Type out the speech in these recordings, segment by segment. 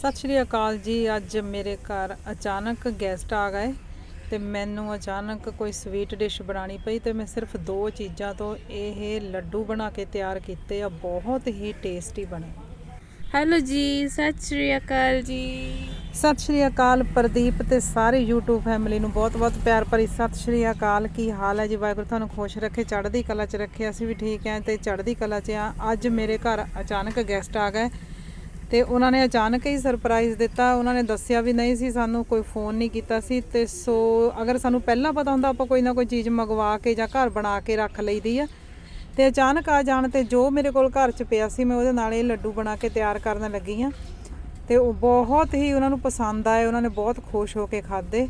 ਸਤਿ ਸ਼੍ਰੀ ਅਕਾਲ ਜੀ। ਅੱਜ ਮੇਰੇ ਘਰ ਅਚਾਨਕ ਗੈਸਟ ਆ ਗਏ ਤੇ ਮੈਨੂੰ ਅਚਾਨਕ ਕੋਈ ਸਵੀਟ ਡਿਸ਼ ਬਣਾਉਣੀ ਪਈ ਤੇ ਮੈਂ ਸਿਰਫ ਦੋ ਚੀਜ਼ਾਂ ਤੋਂ ਇਹ ਲੱਡੂ ਬਣਾ ਕੇ ਤਿਆਰ ਕੀਤੇ ਆ ਬਹੁਤ ਹੀ ਟੇਸਟੀ ਬਣੇ। ਹੈਲੋ ਜੀ ਸਤਿ ਸ਼੍ਰੀ ਅਕਾਲ ਜੀ। ਸਤਿ ਸ਼੍ਰੀ ਅਕਾਲ ਪ੍ਰਦੀਪ ਤੇ ਸਾਰੇ YouTube ਫੈਮਿਲੀ ਨੂੰ ਬਹੁਤ-ਬਹੁਤ ਪਿਆਰ ਭਰੀ ਸਤਿ ਸ਼੍ਰੀ ਅਕਾਲ। ਕੀ ਹਾਲ ਹੈ ਜੀ? ਵਾਹਿਗੁਰੂ ਤੁਹਾਨੂੰ ਖੁਸ਼ ਰੱਖੇ ਚੜ੍ਹਦੀ ਕਲਾ 'ਚ ਰੱਖੇ ਅਸੀਂ ਵੀ ਠੀਕ ਹਾਂ ਤੇ ਚੜ੍ਹਦੀ ਕਲਾ 'ਚ ਆ ਅੱਜ ਮੇਰੇ ਘਰ ਅਚਾਨਕ ਗੈਸਟ ਆ ਗਏ ਤੇ ਉਹਨਾਂ ਨੇ ਅਚਾਨਕ ਹੀ ਸਰਪ੍ਰਾਈਜ਼ ਦਿੱਤਾ। ਉਹਨਾਂ ਨੇ ਦੱਸਿਆ ਵੀ ਨਹੀਂ ਸੀ, ਸਾਨੂੰ ਕੋਈ ਫੋਨ ਨਹੀਂ ਕੀਤਾ ਸੀ। ਤੇ ਸੋ ਅਗਰ ਸਾਨੂੰ ਪਹਿਲਾਂ ਪਤਾ ਹੁੰਦਾ, ਆਪਾਂ ਕੋਈ ਨਾ ਕੋਈ ਚੀਜ਼ ਮੰਗਵਾ ਕੇ ਜਾਂ ਘਰ ਬਣਾ ਕੇ ਰੱਖ ਲਈਦੀ ਆ। ਤੇ ਅਚਾਨਕ ਆ ਜਾਣ ਤੇ ਜੋ ਮੇਰੇ ਕੋਲ ਘਰ 'ਚ ਪਿਆ ਸੀ, ਮੈਂ ਉਹਦੇ ਨਾਲ ਇਹ ਲੱਡੂ ਬਣਾ ਕੇ ਤਿਆਰ ਕਰਨ ਲੱਗੀ ਆ। ਤੇ ਉਹ ਬਹੁਤ ਹੀ ਉਹਨਾਂ ਨੂੰ ਪਸੰਦ ਆਏ, ਉਹਨਾਂ ਨੇ ਬਹੁਤ ਖੁਸ਼ ਹੋ ਕੇ ਖਾਦੇ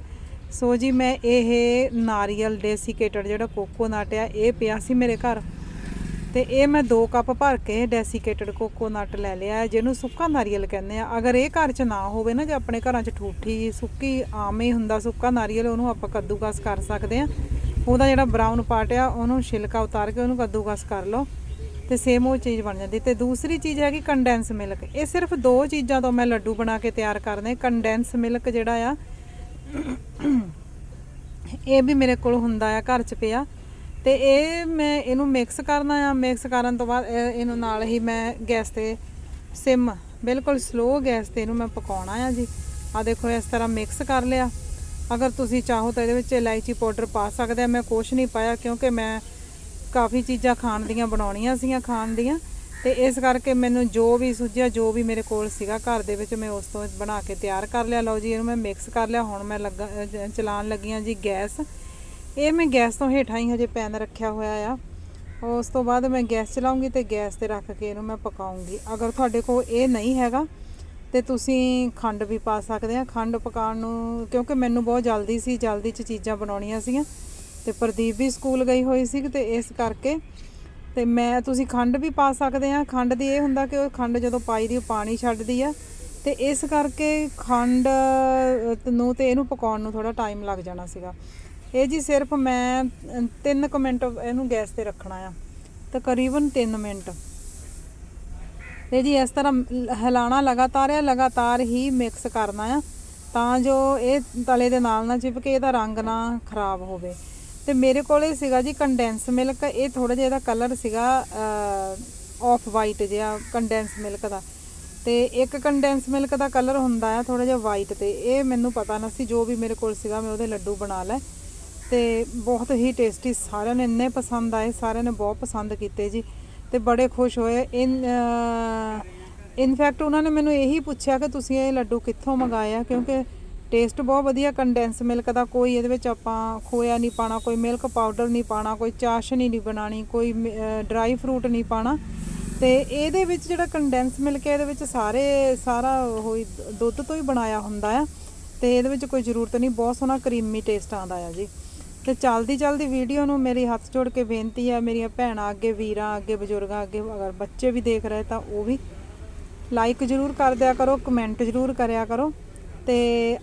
ਸੋ ਜੀ, ਮੈਂ ਇਹ ਨਾਰੀਅਲ ਡੈਸੀਕੇਟਡ ਜਿਹੜਾ ਕੋਕੋਨਟ ਆ, ਇਹ ਪਿਆ ਸੀ ਮੇਰੇ ਘਰ। ਤੇ ਇਹ ਮੈਂ 2 ਕੱਪ ਭਰ ਕੇ ਡੈਸੀਕੇਟਡ ਕੋਕੋਨਟ ਲੈ ਲਿਆ ਜਿਹਨੂੰ ਸੁੱਕਾ ਨਾਰੀਅਲ ਕਹਿੰਦੇ ਆ। ਅਗਰ ਇਹ ਘਰ 'ਚ ਨਾ ਹੋਵੇ ਨਾ, ਜੇ ਆਪਣੇ ਘਰਾਂ 'ਚ ਠੂਠੀ, ਸੁੱਕੀ, ਆਮ ਹੀ ਹੁੰਦਾ ਸੁੱਕਾ ਨਾਰੀਅਲ, ਉਹਨੂੰ ਆਪਾਂ ਕੱਦੂਕਸ ਕਰ ਸਕਦੇ ਆ। ਉਹਦਾ ਜਿਹੜਾ ਬਰਾਊਨ ਪਾਰਟ ਆ, ਉਹਨੂੰ ਛਿਲਕਾ ਉਤਾਰ ਕੇ ਉਹਨੂੰ ਕੱਦੂਕਸ ਕਰ ਲਓ ਤੇ ਸੇਮ ਉਹ ਚੀਜ਼ ਬਣ ਜਾਂਦੀ। ਤੇ ਦੂਸਰੀ ਚੀਜ਼ ਹੈਗੀ ਕੰਡੈਂਸ ਮਿਲਕ ਇਹ ਸਿਰਫ ਦੋ ਚੀਜ਼ਾਂ ਤੋਂ ਮੈਂ ਲੱਡੂ ਬਣਾ ਕੇ ਤਿਆਰ ਕਰਨੇ ਕੰਡੈਂਸ ਮਿਲਕ ਜਿਹੜਾ ਆ, ਇਹ ਵੀ ਮੇਰੇ ਕੋਲ ਹੁੰਦਾ ਆ, ਘਰ 'ਚ ਪਿਆ। ਤੇ ਇਹ ਮੈਂ ਇਹਨੂੰ ਮਿਕਸ ਕਰਨਾ ਆ ਮਿਕਸ ਕਰਨ ਤੋਂ ਬਾਅਦ ਇਹ- ਇਹਨੂੰ ਨਾਲ ਹੀ ਮੈਂ ਗੈਸ ਤੇ ਸਿਮ, ਬਿਲਕੁਲ ਸਲੋ ਗੈਸ ਤੇ ਇਹਨੂੰ ਮੈਂ ਪਕਾਉਣਾ ਆ ਜੀ। ਆ ਦੇਖੋ, ਇਸ ਤਰ੍ਹਾਂ ਮਿਕਸ ਕਰ ਲਿਆ। ਅਗਰ ਤੁਸੀਂ ਚਾਹੋ ਤਾਂ ਇਹਦੇ ਵਿੱਚ ਇਲਾਇਚੀ ਪਾਊਡਰ ਪਾ ਸਕਦੇ ਆ। ਮੈਂ ਕੁਛ ਨਹੀਂ ਪਾਇਆ ਕਿਉਂਕਿ ਮੈਂ ਕਾਫੀ ਚੀਜ਼ਾਂ ਖਾਣ ਦੀਆਂ ਬਣਾਉਣੀਆਂ ਸੀਗੀਆਂ ਖਾਣ ਦੀਆਂ। ਤੇ ਇਸ ਕਰਕੇ ਮੈਨੂੰ ਜੋ ਵੀ ਸੁਝਿਆ, ਜੋ ਵੀ ਮੇਰੇ ਕੋਲ ਸੀਗਾ ਘਰ ਦੇ ਵਿੱਚ, ਮੈਂ ਉਸ ਤੋਂ ਬਣਾ ਕੇ ਤਿਆਰ ਕਰ ਲਿਆ। ਲਓ ਜੀ, ਇਹਨੂੰ ਮੈਂ ਮਿਕਸ ਕਰ ਲਿਆ। ਹੁਣ ਮੈਂ ਲੱਗਾ ਚਲਾਉਣ ਲੱਗੀ ਹਾਂ ਜੀ ਗੈਸ। ਇਹ ਮੈਂ ਗੈਸ ਤੋਂ ਹੇਠਾਂ ਹੀ ਹਜੇ ਪੈਨ ਰੱਖਿਆ ਹੋਇਆ ਆ। ਉਸ ਤੋਂ ਬਾਅਦ ਮੈਂ ਗੈਸ ਚਲਾਉਂਗੀ ਤੇ ਗੈਸ ਤੇ ਰੱਖ ਕੇ ਇਹਨੂੰ ਮੈਂ ਪਕਾਉਂਗੀ। ਅਗਰ ਤੁਹਾਡੇ ਕੋਲ ਇਹ ਨਹੀਂ ਹੈਗਾ ਤੇ ਤੁਸੀਂ ਖੰਡ ਵੀ ਪਾ ਸਕਦੇ ਆ। ਖੰਡ ਪਕਾਉਣ ਨੂੰ ਕਿਉਂਕਿ ਮੈਨੂੰ ਬਹੁਤ ਜਲਦੀ ਸੀ, ਜਲਦੀ ਚ ਚੀਜ਼ਾਂ ਬਣਾਉਣੀਆਂ ਸੀਗੀਆਂ ਤੇ ਪ੍ਰਦੀਪ ਵੀ ਸਕੂਲ ਗਈ ਹੋਈ ਸੀ ਤੇ ਇਸ ਕਰਕੇ ਤੇ ਮੈਂ, ਤੁਸੀਂ ਖੰਡ ਵੀ ਪਾ ਸਕਦੇ ਆ। ਖੰਡ ਦੀ ਇਹ ਹੁੰਦਾ ਕਿ ਉਹ ਖੰਡ ਜਦੋਂ ਪਾਈ ਦੀ ਉਹ ਪਾਣੀ ਛੱਡਦੀ ਆ ਤੇ ਇਸ ਕਰਕੇ ਖੰਡ ਨੂੰ ਤੇ ਇਹਨੂੰ ਪਕਾਉਣ ਨੂੰ ਥੋੜਾ ਟਾਈਮ ਲੱਗ ਜਾਣਾ ਸੀਗਾ। ਇਹ ਜੀ ਸਿਰਫ ਮੈਂ 3 ਕੁ ਮਿੰਟ ਇਹਨੂੰ ਗੈਸ ਤੇ ਰੱਖਣਾ ਆ। ਤਕਰੀਬਨ 3 ਮਿੰਟ। ਤੇ ਜੀ ਇਸ ਤਰ੍ਹਾਂ ਲ- ਹਿਲਾਣਾ ਲਗਾਤਾਰ ਹੈ ਲਗਾਤਾਰ ਹੀ ਮਿਕਸ ਕਰਨਾ ਆ, ਤਾਂ ਜੋ ਇਹ ਤਲੇ ਦੇ ਨਾਲ ਨਾ ਚਿਪਕੇ, ਇਹਦਾ ਰੰਗ ਨਾ ਖਰਾਬ ਹੋਵੇ। ਤੇ ਮੇਰੇ ਕੋਲ ਇਹ ਸੀਗਾ ਜੀ ਕੰਡੈਂਸ ਮਿਲਕ ਇਹ ਥੋੜਾ ਜਿਹਾ ਇਹਦਾ ਕਲਰ ਸੀਗਾ ਆਫ ਵਾਈਟ ਜਿਹਾ ਕੰਡੈਂਸ ਮਿਲਕ ਦਾ। ਤੇ ਇੱਕ ਕੰਡੈਂਸ ਮਿਲਕ ਦਾ ਕਲਰ ਹੁੰਦਾ ਆ ਥੋੜਾ ਜਿਹਾ ਵਾਈਟ ਤੇ। ਇਹ ਮੈਨੂੰ ਪਤਾ ਨਾ ਸੀ, ਜੋ ਵੀ ਮੇਰੇ ਕੋਲ ਸੀਗਾ, ਮੈਂ ਉਹਦੇ ਲੱਡੂ ਬਣਾ ਲਏ। ਤੇ ਬਹੁਤ ਹੀ ਟੇਸਟੀ ਸਾਰਿਆਂ ਨੇ ਇੰਨੇ ਪਸੰਦ ਆਏ, ਸਾਰਿਆਂ ਨੇ ਬਹੁਤ ਪਸੰਦ ਕੀਤੇ ਜੀ ਤੇ ਬੜੇ ਖੁਸ਼ ਹੋਏ। ਇਨ ਇਨਫੈਕਟ ਉਹਨਾਂ ਨੇ ਮੈਨੂੰ ਇਹੀ ਪੁੱਛਿਆ ਕਿ ਤੁਸੀਂ ਇਹ ਲੱਡੂ ਕਿੱਥੋਂ ਮੰਗਾਏ ਆ ਕਿਉਂਕਿ ਟੇਸਟ ਬਹੁਤ ਵਧੀਆ ਕੰਡੈਂਸ ਮਿਲਕ ਦਾ, ਕੋਈ ਇਹਦੇ ਵਿੱਚ ਆਪਾਂ ਖੋਇਆ ਨਹੀਂ ਪਾਣਾ, ਕੋਈ ਮਿਲਕ ਪਾਊਡਰ ਨਹੀਂ ਪਾਣਾ, ਕੋਈ ਚਾਸ਼ਨੀ ਨਹੀਂ ਬਣਾਣੀ, ਕੋਈ ਡਰਾਈ ਫਰੂਟ ਨਹੀਂ ਪਾਣਾ। ਤੇ ਇਹਦੇ ਵਿੱਚ ਜਿਹੜਾ ਕੰਡੈਂਸ ਮਿਲਕ ਹੈ, ਇਹਦੇ ਵਿੱਚ ਸਾਰੇ, ਸਾਰਾ ਉਹੀ ਦੁੱਧ ਤੋਂ ਹੀ ਬਣਾਇਆ ਹੁੰਦਾ ਆ। ਤੇ ਇਹਦੇ ਵਿੱਚ ਕੋਈ ਜ਼ਰੂਰਤ ਨਹੀਂ, ਬਹੁਤ ਸੋਹਣਾ ਕਰੀਮੀ ਟੇਸਟ ਆਉਂਦਾ ਆ ਜੀ। ਤੇ ਚਲਦੀ ਚਲਦੀ ਵੀਡੀਓ ਨੂੰ ਮੇਰੀ ਹੱਥ ਜੋੜ ਕੇ ਬੇਨਤੀ ਹੈ, ਮੇਰੀਆਂ ਭੈਣਾਂ ਅੱਗੇ, ਵੀਰਾਂ ਅੱਗੇ, ਬਜ਼ੁਰਗਾਂ ਅੱਗੇ, ਅਗਰ ਬੱਚੇ ਵੀ ਦੇਖ ਰਹੇ ਤਾਂ ਉਹ ਵੀ ਲਾਈਕ ਜ਼ਰੂਰ ਕਰ ਦਿਆ ਕਰੋ ਕਮੈਂਟ ਜ਼ਰੂਰ ਕਰਿਆ ਕਰੋ। ਤੇ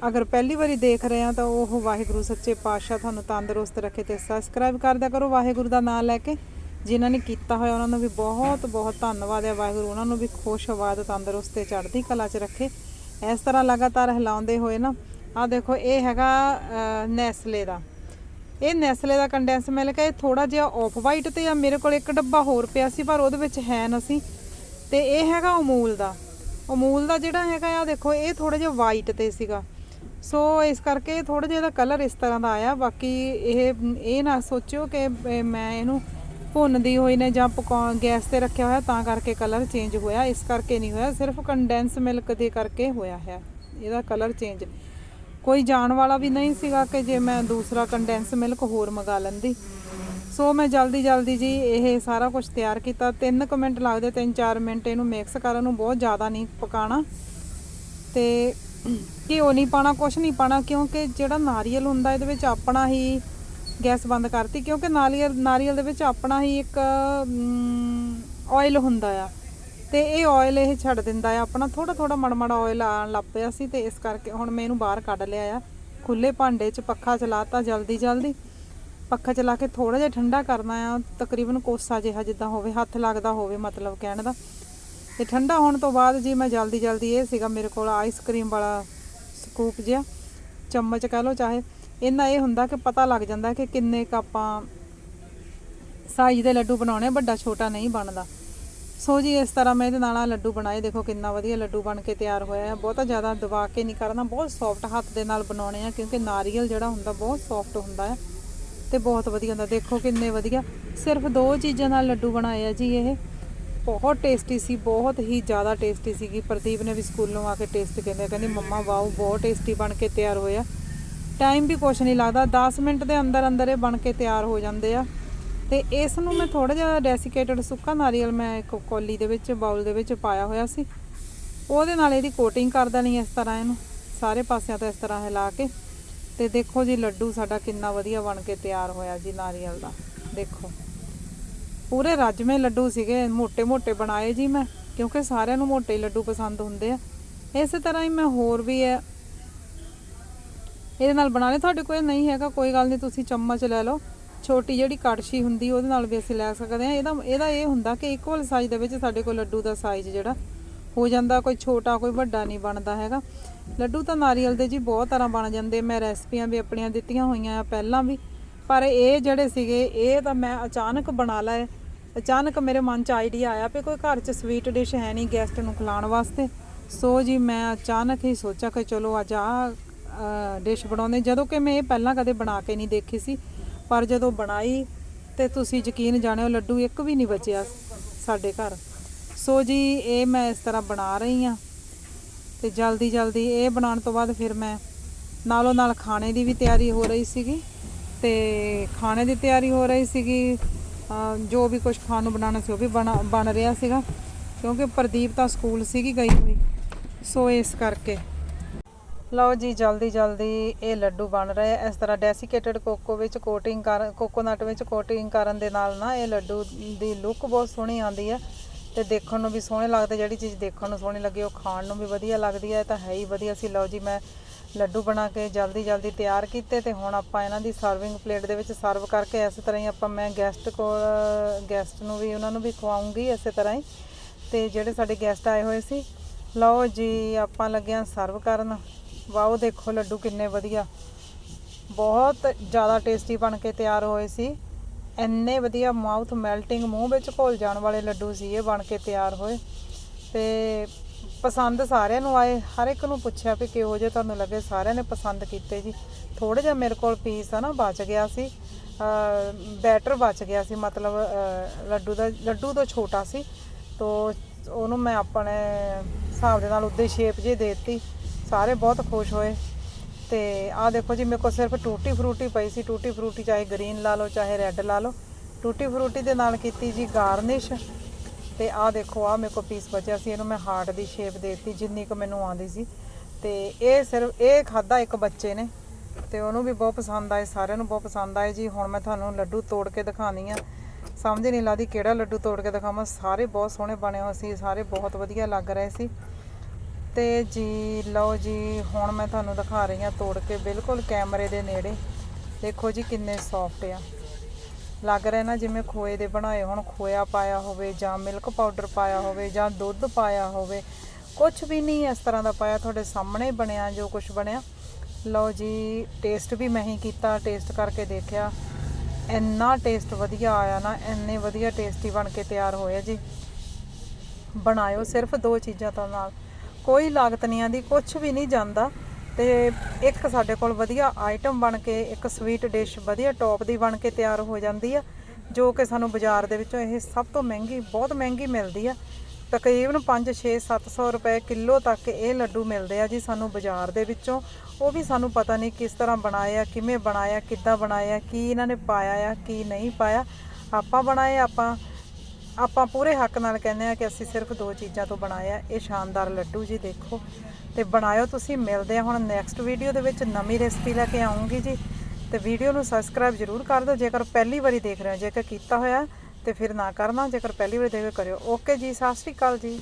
ਅਗਰ ਪਹਿਲੀ ਵਾਰੀ ਦੇਖ ਰਹੇ ਆ ਤਾਂ ਉਹ ਵਾਹਿਗੁਰੂ ਸੱਚੇ ਪਾਤਸ਼ਾਹ ਤੁਹਾਨੂੰ ਤੰਦਰੁਸਤ ਰੱਖੇ ਤੇ ਸਬਸਕ੍ਰਾਈਬ ਕਰ ਦਿਆ ਕਰੋ ਵਾਹਿਗੁਰੂ ਦਾ ਨਾਮ ਲੈ ਕੇ। ਜਿਨ੍ਹਾਂ ਨੇ ਕੀਤਾ ਹੋਇਆ ਉਹਨਾਂ ਨੂੰ ਵੀ ਬਹੁਤ ਬਹੁਤ ਧੰਨਵਾਦ ਹੈ ਵਾਹਿਗੁਰੂ। ਉਹਨਾਂ ਨੂੰ ਵੀ ਖੁਸ਼ ਆਬਾਦ ਤੰਦਰੁਸਤ ਤੇ ਚੜ੍ਹਦੀ ਕਲਾ 'ਚ ਰੱਖੇ। ਇਸ ਤਰ੍ਹਾਂ ਲਗਾਤਾਰ ਹਿਲਾਉਂਦੇ ਹੋਏ ਨਾ ਆ ਦੇਖੋ, ਇਹ ਹੈਗਾ ਨੈਸਲੇ ਦਾ। ਇਹ ਨੈਸਲੇ ਦਾ ਕੰਡੈਂਸ ਮਿਲਕ ਹੈ, ਇਹ ਥੋੜਾ ਜਿਹਾ ਆਫ ਵਾਈਟ ਤੇ ਆ, ਮੇਰੇ ਕੋਲ ਇੱਕ ਡੱਬਾ ਹੋਰ ਪਿਆ ਸੀ, ਪਰ ਉਹਦੇ ਵਿੱਚ ਹੈ ਨਾ ਸੀ। ਤੇ ਇਹ ਹੈਗਾ ਅਮੂਲ ਦਾ। ਅਮੂਲ ਦਾ ਜਿਹੜਾ ਹੈਗਾ ਆ, ਦੇਖੋ, ਇਹ ਥੋੜਾ ਜਿਹਾ ਵਾਈਟ ਤੇ ਸੀਗਾ। ਸੋ ਇਸ ਕਰਕੇ ਥੋੜਾ ਜਿਹਾ ਇਹਦਾ ਕਲਰ ਇਸ ਤਰ੍ਹਾਂ ਦਾ ਆਇਆ। ਬਾਕੀ ਇਹ ਇਹ ਨਾ ਸੋਚਿਓ ਕਿ ਮੈਂ ਇਹਨੂੰ ਭੁੰਨਦੀ ਹੋਈ ਨੇ ਜਾਂ ਪਕਾਉਣ ਗੈਸ ਤੇ ਰੱਖਿਆ ਹੋਇਆ, ਤਾਂ ਕਰਕੇ ਕਲਰ ਚੇਂਜ ਹੋਇਆ। ਇਸ ਕਰਕੇ ਨਹੀਂ ਹੋਇਆ, ਸਿਰਫ ਕੰਡੈਂਸ ਮਿਲਕ ਦੇ ਕਰਕੇ ਹੋਇਆ ਹੈ। ਇਹਦਾ ਕਲਰ ਚੇਂਜ ਕੋਈ ਜਾਣ ਵਾਲਾ ਵੀ ਨਹੀਂ ਸੀਗਾ ਕਿ ਜੇ ਮੈਂ ਦੂਸਰਾ ਕੰਡੈਂਸ ਮਿਲਕ ਹੋਰ ਮੰਗਾ ਲੈਂਦੀ। ਸੋ ਮੈਂ ਜਲਦੀ ਜਲਦੀ ਜੀ ਇਹ ਸਾਰਾ ਕੁਝ ਤਿਆਰ ਕੀਤਾ। 3 ਕੁ ਮਿੰਟ ਲੱਗਦੇ 3-4 ਮਿੰਟ ਇਹਨੂੰ ਮਿਕਸ ਕਰਨ ਨੂੰ ਬਹੁਤ ਜ਼ਿਆਦਾ ਨਹੀਂ ਪਕਾਣਾ। ਤੇ ਘਿਓ ਨਹੀਂ ਪਾਣਾ ਕੁਝ ਨਹੀਂ ਪਾਣਾ, ਕਿਉਂਕਿ ਜਿਹੜਾ ਨਾਰੀਅਲ ਹੁੰਦਾ ਇਹਦੇ ਵਿੱਚ ਆਪਣਾ ਹੀ ਗੈਸ ਬੰਦ ਕਰਤੀ, ਕਿਉਂਕਿ ਨਾਰੀਅਲ ਨਾਰੀਅਲ ਦੇ ਵਿੱਚ ਆਪਣਾ ਹੀ ਇੱਕ ਆਇਲ ਹੁੰਦਾ ਆ। ਤੇ ਇਹ ਆਇਲ ਇਹ ਛੱਡ ਦਿੰਦਾ ਆ। ਆਪਣਾ ਥੋੜਾ ਥੋੜਾ ਮੜਮੜ ਆਇਲ ਆਣ ਲੱਗ ਪਿਆ ਸੀ ਤੇ ਇਸ ਕਰਕੇ ਹੁਣ ਮੈਂ ਇਹਨੂੰ ਬਾਹਰ ਕੱਢ ਲਿਆ ਆ। ਖੁੱਲੇ ਭਾਂਡੇ 'ਚ ਪੱਖਾ ਚਲਾਤਾ ਜਲਦੀ ਜਲਦੀ। ਪੱਖਾ ਚਲਾ ਕੇ ਥੋੜਾ ਜਿਹਾ ਠੰਡਾ ਕਰਨਾ ਆ। ਤਕਰੀਬਨ ਕੋਸਾ ਜਿਹਾ ਜਿੱਦਾਂ ਹੋਵੇ, ਹੱਥ ਲੱਗਦਾ ਹੋਵੇ ਮਤਲਬ ਕਹਿਣ ਦਾ। ਤੇ ਠੰਡਾ ਹੋਣ ਤੋਂ ਬਾਅਦ ਜੀ ਮੈਂ ਜਲਦੀ ਜਲਦੀ ਇਹ ਸੀਗਾ ਮੇਰੇ ਕੋਲ ਆਈਸਕ੍ਰੀਮ ਵਾਲਾ ਸਕੂਪ ਜਿਹਾ, ਚਮਚ ਕਹ ਲਓ ਚਾਹੇ। ਇਹਨਾਂ ਇਹ ਹੁੰਦਾ ਕਿ ਪਤਾ ਲੱਗ ਜਾਂਦਾ ਕਿ ਕਿੰਨੇ ਕੁ ਆਪਾਂ ਸਾਈਜ਼ ਦੇ ਲੱਡੂ ਬਣਾਉਣੇ ਵੱਡਾ ਛੋਟਾ ਨਹੀਂ ਬਣਦਾ। ਸੋ ਜੀ, ਇਸ ਤਰ੍ਹਾਂ ਮੈਂ ਇਹਦੇ ਨਾਲ ਆਹ ਲੱਡੂ ਬਣਾਏ। ਦੇਖੋ, ਕਿੰਨਾ ਵਧੀਆ ਲੱਡੂ ਬਣ ਕੇ ਤਿਆਰ ਹੋਇਆ ਹੈ। ਬਹੁਤਾ ਜ਼ਿਆਦਾ ਦਬਾ ਕੇ ਨਹੀਂ ਕਰਨਾ। ਬਹੁਤ ਸੌਫਟ ਹੱਥ ਦੇ ਨਾਲ ਬਣਾਉਣੇ ਆ, ਕਿਉਂਕਿ ਨਾਰੀਅਲ ਜਿਹੜਾ ਹੁੰਦਾ, ਬਹੁਤ ਸੌਫਟ ਹੁੰਦਾ ਹੈ ਤੇ ਬਹੁਤ ਵਧੀਆ ਹੁੰਦਾ। ਦੇਖੋ, ਕਿੰਨੇ ਵਧੀਆ। ਸਿਰਫ ਦੋ ਚੀਜ਼ਾਂ ਨਾਲ ਲੱਡੂ ਬਣਾਏ ਆ ਜੀ ਇਹ। ਬਹੁਤ ਟੇਸਟੀ ਸੀ, ਬਹੁਤ ਹੀ ਜ਼ਿਆਦਾ ਟੇਸਟੀ ਸੀਗੀ। ਪ੍ਰਦੀਪ ਨੇ ਵੀ ਸਕੂਲੋਂ ਆ ਕੇ ਟੇਸਟ ਕਹਿੰਦੇ ਕਹਿੰਦੀ, ਮੰਮਾ, ਵਾਓ, ਬਹੁਤ ਟੇਸਟੀ ਬਣ ਕੇ ਤਿਆਰ ਹੋਇਆ। ਟਾਈਮ ਵੀ ਕੁਛ ਨਹੀਂ ਲੱਗਦਾ। 10 ਮਿੰਟ ਦੇ ਅੰਦਰ ਅੰਦਰ ਇਹ ਬਣ ਕੇ ਤਿਆਰ ਹੋ ਜਾਂਦੇ ਆ। ਤੇ ਇਸ ਨੂੰ ਮੈਂ ਥੋੜਾ ਜਿਹਾ ਡੈਸੀਕੇਟਡ ਸੁੱਕਾ ਨਾਰੀਅਲ ਮੈਂ ਇੱਕ ਕੋਲੀ ਦੇ ਵਿੱਚ ਬਾਉਲ ਦੇ ਵਿੱਚ ਪਾਇਆ ਹੋਇਆ ਸੀ। ਉਹਦੇ ਨਾਲ ਇਹਦੀ ਕੋਟਿੰਗ ਕਰ ਦੇਣੀ ਇਸ ਤਰ੍ਹਾਂ ਇਹਨੂੰ। ਸਾਰੇ ਪਾਸਿਆਂ ਤੋਂ ਇਸ ਤਰ੍ਹਾਂ ਹਿਲਾ ਕੇ। ਤੇ ਦੇਖੋ ਜੀ, ਲੱਡੂ ਸਾਡਾ ਕਿੰਨਾ ਵਧੀਆ ਬਣ ਕੇ ਤਿਆਰ ਹੋਇਆ ਜੀ ਨਾਰੀਅਲ ਦਾ। ਦੇਖੋ। ਪੂਰੇ ਰਜਮੇ ਲੱਡੂ ਸੀਗੇ। ਮੋਟੇ ਮੋਟੇ ਬਣਾਏ ਜੀ ਮੈਂ, ਕਿਉਂਕਿ ਸਾਰਿਆਂ ਨੂੰ ਮੋਟੇ ਲੱਡੂ ਪਸੰਦ ਹੁੰਦੇ ਆ। ਇਸੇ ਤਰ੍ਹਾਂ ਹੀ ਮੈਂ ਹੋਰ ਵੀ ਹੈ ਇਹਦੇ ਨਾਲ ਬਣਾ ਲੈ ਤੁਹਾਡੇ ਕੋਲ ਨਹੀਂ ਹੈਗਾ, ਕੋਈ ਗੱਲ ਨਹੀਂ, ਤੁਸੀਂ ਚਮਚ ਲੈ ਲਓ। ਛੋਟੀ ਜਿਹੜੀ ਕੜਛੀ ਹੁੰਦੀ, ਉਹਦੇ ਨਾਲ ਵੀ ਅਸੀਂ ਲੈ ਸਕਦੇ ਹਾਂ। ਇਹਦਾ ਇਹਦਾ ਇਹ ਹੁੰਦਾ ਕਿ ਇਕੁਅਲ ਸਾਈਜ਼ ਦੇ ਵਿੱਚ ਸਾਡੇ ਕੋਲ ਲੱਡੂ ਦਾ ਸਾਈਜ਼ ਜਿਹੜਾ ਹੋ ਜਾਂਦਾ, ਕੋਈ ਛੋਟਾ, ਕੋਈ ਵੱਡਾ ਨਹੀਂ ਬਣਦਾ ਹੈਗਾ। ਲੱਡੂ ਤਾਂ ਨਾਰੀਅਲ ਦੇ ਜੀ ਬਹੁਤ ਤਰ੍ਹਾਂ ਬਣ ਜਾਂਦੇ, ਮੈਂ ਰੈਸਪੀਆਂ ਵੀ ਆਪਣੀਆਂ ਦਿੱਤੀਆਂ ਹੋਈਆਂ ਆ ਪਹਿਲਾਂ ਵੀ। ਪਰ ਇਹ ਜਿਹੜੇ ਸੀਗੇ, ਇਹ ਤਾਂ ਮੈਂ ਅਚਾਨਕ ਬਣਾ ਲਏ। ਅਚਾਨਕ ਮੇਰੇ ਮਨ 'ਚ ਆਈਡੀਆ ਆਇਆ ਵੀ ਕੋਈ ਘਰ 'ਚ ਸਵੀਟ ਡਿਸ਼ ਹੈ ਨਹੀਂ ਗੈਸਟ ਨੂੰ ਖਿਲਾਉਣ ਵਾਸਤੇ। ਸੋ ਜੀ ਮੈਂ ਅਚਾਨਕ ਹੀ ਸੋਚਿਆ ਕਿ ਚਲੋ ਅੱਜ ਆ ਡਿਸ਼ ਬਣਾਉਂਦੇ ਜਦੋਂ ਕਿ ਮੈਂ ਇਹ ਪਹਿਲਾਂ ਕਦੇ ਬਣਾ ਕੇ ਨਹੀਂ ਦੇਖੀ ਸੀ। ਪਰ ਜਦੋਂ ਬਣਾਈ ਤੇ ਤੁਸੀਂ ਯਕੀਨ ਜਾਣਿਓ, ਲੱਡੂ ਇੱਕ ਵੀ ਨਹੀਂ ਬਚਿਆ ਸਾਡੇ ਘਰ। ਸੋ ਜੀ, ਇਹ ਮੈਂ ਇਸ ਤਰ੍ਹਾਂ ਬਣਾ ਰਹੀ ਆ ਤੇ ਜਲਦੀ ਜਲਦੀ ਇਹ ਬਣਾਉਣ ਤੋਂ ਬਾਅਦ ਫਿਰ ਮੈਂ ਨਾਲੋਂ ਨਾਲ ਖਾਣੇ ਦੀ ਵੀ ਤਿਆਰੀ ਹੋ ਰਹੀ ਸੀਗੀ ਤੇ ਖਾਣੇ ਦੀ ਤਿਆਰੀ ਹੋ ਰਹੀ ਸੀਗੀ। ਜੋ ਵੀ ਕੁਝ ਖਾਣ ਨੂੰ ਬਣਾਉਣਾ ਸੀ ਉਹ ਵੀ ਬਣਾ, ਬਣ ਰਿਹਾ ਸੀਗਾ ਕਿਉਂਕਿ ਪ੍ਰਦੀਪ ਤਾਂ ਸਕੂਲ ਸੀਗੀ ਗਈ ਹੋਈ। ਸੋ ਇਸ ਕਰਕੇ ਲਓ ਜੀ, ਜਲਦੀ ਜਲਦੀ ਇਹ ਲੱਡੂ ਬਣ ਰਹੇ ਆ। ਇਸ ਤਰ੍ਹਾਂ ਡੈਸੀਕੇਟਡ ਕੋਕੋ ਵਿੱਚ ਕੋਟਿੰਗ ਕਰ ਕੋਕੋਨਟ ਵਿੱਚ ਕੋਟਿੰਗ ਕਰਨ ਦੇ ਨਾਲ ਨਾ ਇਹ ਲੱਡੂ ਦੀ ਲੁੱਕ ਬਹੁਤ ਸੋਹਣੀ ਆਉਂਦੀ ਹੈ ਤੇ ਦੇਖਣ ਨੂੰ ਵੀ ਸੋਹਣੇ ਲੱਗਦੇ। ਜਿਹੜੀ ਚੀਜ਼ ਦੇਖਣ ਨੂੰ ਸੋਹਣੀ ਲੱਗੇ, ਉਹ ਖਾਣ ਨੂੰ ਵੀ ਵਧੀਆ ਲੱਗਦੀ ਹੈ ਤਾਂ ਹੈ ਹੀ ਵਧੀਆ ਸੀ। ਲਓ ਜੀ, ਮੈਂ ਲੱਡੂ ਬਣਾ ਕੇ ਜਲਦੀ ਜਲਦੀ ਤਿਆਰ ਕੀਤੇ ਤੇ ਹੁਣ ਆਪਾਂ ਇਹਨਾਂ ਦੀ ਸਰਵਿੰਗ ਪਲੇਟ ਦੇ ਵਿੱਚ ਸਰਵ ਕਰਕੇ ਇਸੇ ਤਰ੍ਹਾਂ ਹੀ ਆਪਾਂ ਮੈਂ ਗੈਸਟ ਕੋਲ ਗੈਸਟ ਨੂੰ ਵੀ, ਉਹਨਾਂ ਨੂੰ ਵੀ ਖਵਾਉਂਗੀ ਇਸੇ ਤਰ੍ਹਾਂ ਹੀ। ਤੇ ਜਿਹੜੇ ਸਾਡੇ ਗੈਸਟ ਆਏ ਹੋਏ ਸੀ, ਲਓ ਜੀ, ਆਪਾਂ ਲੱਗਿਆ ਸਰਵ ਕਰਨ। ਵਾਓ, ਦੇਖੋ ਲੱਡੂ ਕਿੰਨੇ ਵਧੀਆ। ਬਹੁਤ ਜ਼ਿਆਦਾ ਟੇਸਟੀ ਬਣ ਕੇ ਤਿਆਰ ਹੋਏ ਸੀ। ਇੰਨੇ ਵਧੀਆ ਮਾਊਥ ਮੈਲਟਿੰਗ ਮੂੰਹ ਵਿੱਚ ਘੁਲ ਜਾਣ ਵਾਲੇ ਲੱਡੂ ਸੀ, ਇਹ ਬਣ ਕੇ ਤਿਆਰ ਹੋਏ। ਤੇ ਪਸੰਦ ਸਾਰਿਆਂ ਨੂੰ ਆਏ। ਹਰ ਇੱਕ ਨੂੰ ਪੁੱਛਿਆ ਵੀ ਕਿਹੋ ਜਿਹੇ ਤੁਹਾਨੂੰ ਲੱਗੇ। ਸਾਰਿਆਂ ਨੇ ਪਸੰਦ ਕੀਤੇ ਜੀ। ਥੋੜਾ ਜਿਹਾ ਮੇਰੇ ਕੋਲ ਪੀਸ ਆ ਨਾ, ਬਚ ਗਿਆ ਸੀ। ਬੈਟਰ ਬਚ ਗਿਆ ਸੀ, ਮਤਲਬ ਲੱਡੂ ਦਾ, ਲੱਡੂ ਤੋਂ ਛੋਟਾ ਸੀ। ਤੋ ਉਹਨੂੰ ਮੈਂ ਆਪਣੇ ਹਿਸਾਬ ਦੇ ਨਾਲ ਉੱਦੇ ਸ਼ੇਪ ਜੇ ਦੇ ਦਿੱਤੀ। ਸਾਰੇ ਬਹੁਤ ਖੁਸ਼ ਹੋਏ। ਤੇ ਆਹ ਦੇਖੋ ਜੀ, ਮੇਰੇ ਕੋਲ ਸਿਰਫ ਟੂਟੀ ਫਰੂਟੀ ਪਈ ਸੀ। ਟੂਟੀ ਫਰੂਟੀ ਚਾਹੇ ਗ੍ਰੀਨ ਲਾ ਲਓ, ਚਾਹੇ ਰੈੱਡ ਲਾ ਲਓ। ਟੂਟੀ ਫਰੂਟੀ ਦੇ ਨਾਲ ਕੀਤੀ ਜੀ ਗਾਰਨਿਸ਼। ਤੇ ਆਹ ਦੇਖੋ, ਆਹ ਮੇਰੇ ਕੋਲ ਪੀਸ ਬਚਿਆ ਸੀ। ਇਹਨੂੰ ਮੈਂ ਹਾਰਟ ਦੀ ਸ਼ੇਪ ਦੇ ਦਿੱਤੀ, ਜਿੰਨੀ ਕੁ ਮੈਨੂੰ ਆਉਂਦੀ ਸੀ। ਤੇ ਇਹ ਸਿਰਫ, ਇਹ ਖਾਦਾ ਇੱਕ ਬੱਚੇ ਨੇ। ਤੇ ਉਹਨੂੰ ਵੀ ਬਹੁਤ ਪਸੰਦ ਆਏ, ਸਾਰਿਆਂ ਨੂੰ ਬਹੁਤ ਪਸੰਦ ਆਏ ਜੀ। ਹੁਣ ਮੈਂ ਤੁਹਾਨੂੰ ਲੱਡੂ ਤੋੜ ਕੇ ਦਿਖਾਣੀ ਆ। ਸਮਝ ਨਹੀਂ ਲੱਗਦੀ ਕਿਹੜਾ ਲੱਡੂ ਤੋੜ ਕੇ ਦਿਖਾਵਾਂ। ਸਾਰੇ ਬਹੁਤ ਸੋਹਣੇ ਬਣੇ ਹੋਏ ਸੀ, ਸਾਰੇ ਬਹੁਤ ਵਧੀਆ ਲੱਗ ਰਹੇ ਸੀ। ਤੇ ਜੀ, ਲਓ ਜੀ, ਹੁਣ ਮੈਂ ਤੁਹਾਨੂੰ ਦਿਖਾ ਰਹੀ ਹਾਂ ਤੋੜ ਕੇ ਬਿਲਕੁਲ ਕੈਮਰੇ ਦੇ ਨੇੜੇ। ਦੇਖੋ ਜੀ ਕਿੰਨੇ ਸੌਫਟ ਆ। ਲੱਗ ਰਿਹਾ ਨਾ ਜਿਵੇਂ ਖੋਏ ਦੇ ਬਣਾਏ ਹੁਣ, ਖੋਇਆ ਪਾਇਆ ਹੋਵੇ ਜਾਂ ਮਿਲਕ ਪਾਊਡਰ ਪਾਇਆ ਹੋਵੇ ਜਾਂ ਦੁੱਧ ਪਾਇਆ ਹੋਵੇ। ਕੁਝ ਵੀ ਨਹੀਂ ਇਸ ਤਰ੍ਹਾਂ ਦਾ ਪਾਇਆ, ਤੁਹਾਡੇ ਸਾਹਮਣੇ ਬਣਿਆ, ਜੋ ਕੁਝ ਬਣਿਆ। ਲਓ ਜੀ ਟੇਸਟ ਵੀ ਮੈਂ ਹੀ ਕੀਤਾ ਟੇਸਟ ਕਰਕੇ ਦੇਖਿਆ। ਇੰਨਾ ਟੇਸਟ ਵਧੀਆ ਆਇਆ ਨਾ, ਇੰਨੇ ਵਧੀਆ ਟੇਸਟੀ ਬਣ ਕੇ ਤਿਆਰ ਹੋਇਆ ਜੀ। ਬਣਾਇਓ ਸਿਰਫ ਦੋ ਚੀਜ਼ਾਂ ਤੋਂ ਨਾਲ। ਕੋਈ ਲਾਗਤ ਨਹੀਂ ਆਂਦੀ ਕੁਝ ਵੀ ਨਹੀਂ ਜਾਂਦਾ। ਤੇ ਇੱਕ ਸਾਡੇ ਕੋਲ ਵਧੀਆ ਆਈਟਮ ਬਣ ਕੇ, ਇੱਕ ਸਵੀਟ ਡਿਸ਼ ਵਧੀਆ ਟੌਪ ਦੀ ਬਣ ਕੇ ਤਿਆਰ ਹੋ ਜਾਂਦੀ ਆ, ਜੋ ਕਿ ਸਾਨੂੰ ਬਾਜ਼ਾਰ ਦੇ ਵਿੱਚੋਂ ਇਹ ਸਭ ਤੋਂ ਮਹਿੰਗੀ, ਬਹੁਤ ਮਹਿੰਗੀ ਮਿਲਦੀ ਆ। ਤਕਰੀਬਨ 5 6 700 ਰੁਪਏ ਕਿਲੋ ਤੱਕ ਇਹ ਲੱਡੂ ਮਿਲਦੇ ਆ ਜੀ ਸਾਨੂੰ ਬਾਜ਼ਾਰ ਦੇ ਵਿੱਚੋਂ। ਉਹ ਵੀ ਸਾਨੂੰ ਪਤਾ ਨਹੀਂ ਕਿਸ ਤਰ੍ਹਾਂ ਬਣਾਏ ਆ, ਕਿਵੇਂ ਬਣਾਇਆ ਕਿੱਦਾਂ ਬਣਾਇਆ ਕੀ ਇਹਨਾਂ ਨੇ ਪਾਇਆ ਆ, ਕੀ ਨਹੀਂ ਪਾਇਆ। ਆਪਾਂ ਬਣਾਏ, ਆਪਾਂ ਆਪਾਂ ਪੂਰੇ ਹੱਕ ਨਾਲ ਕਹਿੰਦੇ ਆ ਕਿ ਅਸੀਂ ਸਿਰਫ ਦੋ ਚੀਜ਼ਾਂ ਤੋਂ ਬਣਾਇਆ ਇਹ ਸ਼ਾਨਦਾਰ ਲੱਡੂ ਜੀ ਦੇਖੋ। ਤੇ ਬਣਾਇਓ ਤੁਸੀਂ, ਮਿਲਦੇ ਆ ਹੁਣ ਨੈਕਸਟ ਵੀਡੀਓ ਦੇ ਵਿੱਚ, ਨਵੀਂ ਰੈਸਪੀ ਲੈ ਕੇ ਆਉਂਗੀ ਜੀ। ਤੇ ਵੀਡੀਓ ਨੂੰ ਸਬਸਕ੍ਰਾਈਬ ਜ਼ਰੂਰ ਕਰ ਦਿਓ, ਜੇਕਰ ਪਹਿਲੀ ਵਾਰੀ ਦੇਖ ਰਹੇ ਹੋ, ਜੇਕਰ ਕੀਤਾ ਹੋਇਆ, ਤੇ ਫਿਰ ਨਾ ਕਰਨਾ, ਜੇਕਰ ਪਹਿਲੀ ਵਾਰੀ ਦੇਖ ਰਹੇ ਕਰਿਓ। ਓਕੇ ਜੀ, ਸਤਿ ਸ਼੍ਰੀ ਅਕਾਲ ਜੀ।